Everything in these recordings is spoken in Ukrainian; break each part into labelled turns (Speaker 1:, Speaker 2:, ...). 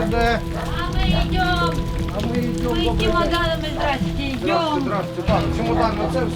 Speaker 1: ГД.
Speaker 2: А мы идем.
Speaker 1: А ми идем.
Speaker 2: Мы
Speaker 1: добрий день.
Speaker 2: чемоданами, здрасте,
Speaker 1: Здравствуйте,
Speaker 2: идем.
Speaker 1: здравствуйте. Так, чемодан на це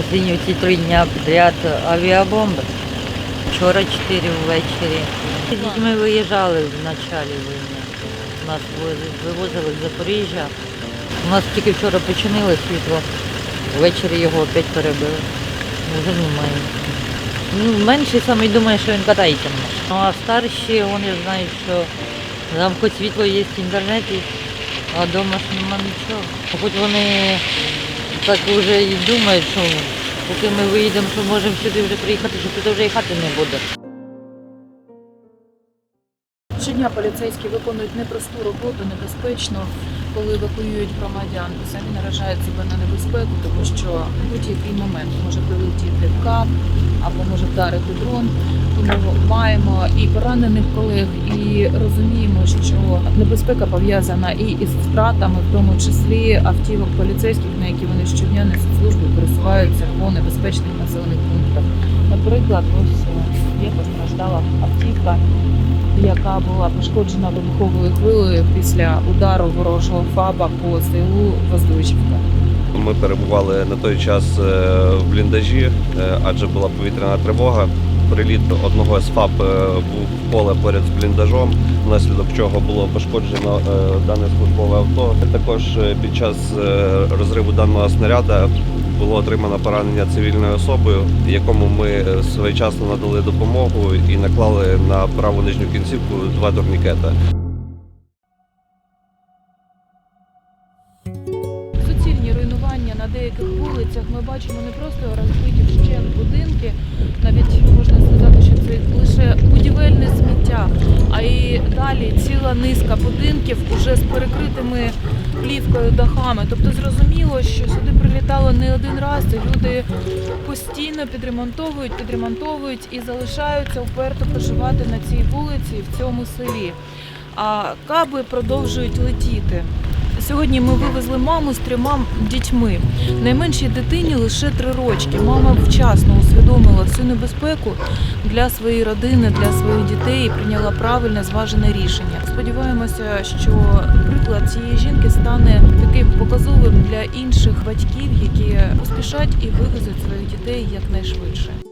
Speaker 3: останні ці три дня підряд авіабомби. Вчора 4 ввечері. Дітьми виїжджали в началі війни. Нас вивозили з Запоріжжя. У нас тільки вчора починили світло. Ввечері його опять перебили. Вже немає. Ну, менший саме думає, що він катається. Ну а старші, вони знають, що там хоч світло є інтернеті, а вдома ж нема нічого. Хоч вони так вже і думають, що поки ми виїдемо, що можемо сюди вже приїхати, що тут вже і хати не буде.
Speaker 4: Щодня поліцейські виконують непросту роботу, небезпечно, коли евакуюють громадян, і самі наражають себе на небезпеку, тому що будь-який момент може прилетіти кап або може вдарити дрон. Тому маємо і поранених колег, і розуміємо, що небезпека пов'язана і із втратами, в тому числі автівок поліцейських, на які вони щодня несуть службу, пересуваються по небезпечних населених пунктах. Наприклад, ось е, є постраждала автівка яка була пошкоджена вибуховою хвилею після удару ворожого ФАБа по селу Воздучівка.
Speaker 5: Ми перебували на той час е, в бліндажі, е, адже була повітряна тривога. Приліт одного з ФАП е, був поле поряд з бліндажом, внаслідок чого було пошкоджено е, дане службове авто. Також е, під час розриву даного снаряда було отримано поранення цивільною особою, якому ми своєчасно надали допомогу і наклали на праву нижню кінцівку два турнікети.
Speaker 4: Суцільні руйнування на деяких вулицях ми бачимо не просто розбиті вщент будинки, ціла низка будинків уже з перекритими плівкою дахами. Тобто зрозуміло, що сюди прилітало не один раз, і люди постійно підремонтовують, підремонтовують і залишаються вперто проживати на цій вулиці в цьому селі. А каби продовжують летіти. Сьогодні ми вивезли маму з трьома дітьми. Найменшій дитині лише три рочки. Мама вчасно усвідомила всю небезпеку для своєї родини, для своїх дітей і прийняла правильне зважене рішення. Сподіваємося, що приклад цієї жінки стане таким показовим для інших батьків, які поспішать і вивезуть своїх дітей якнайшвидше.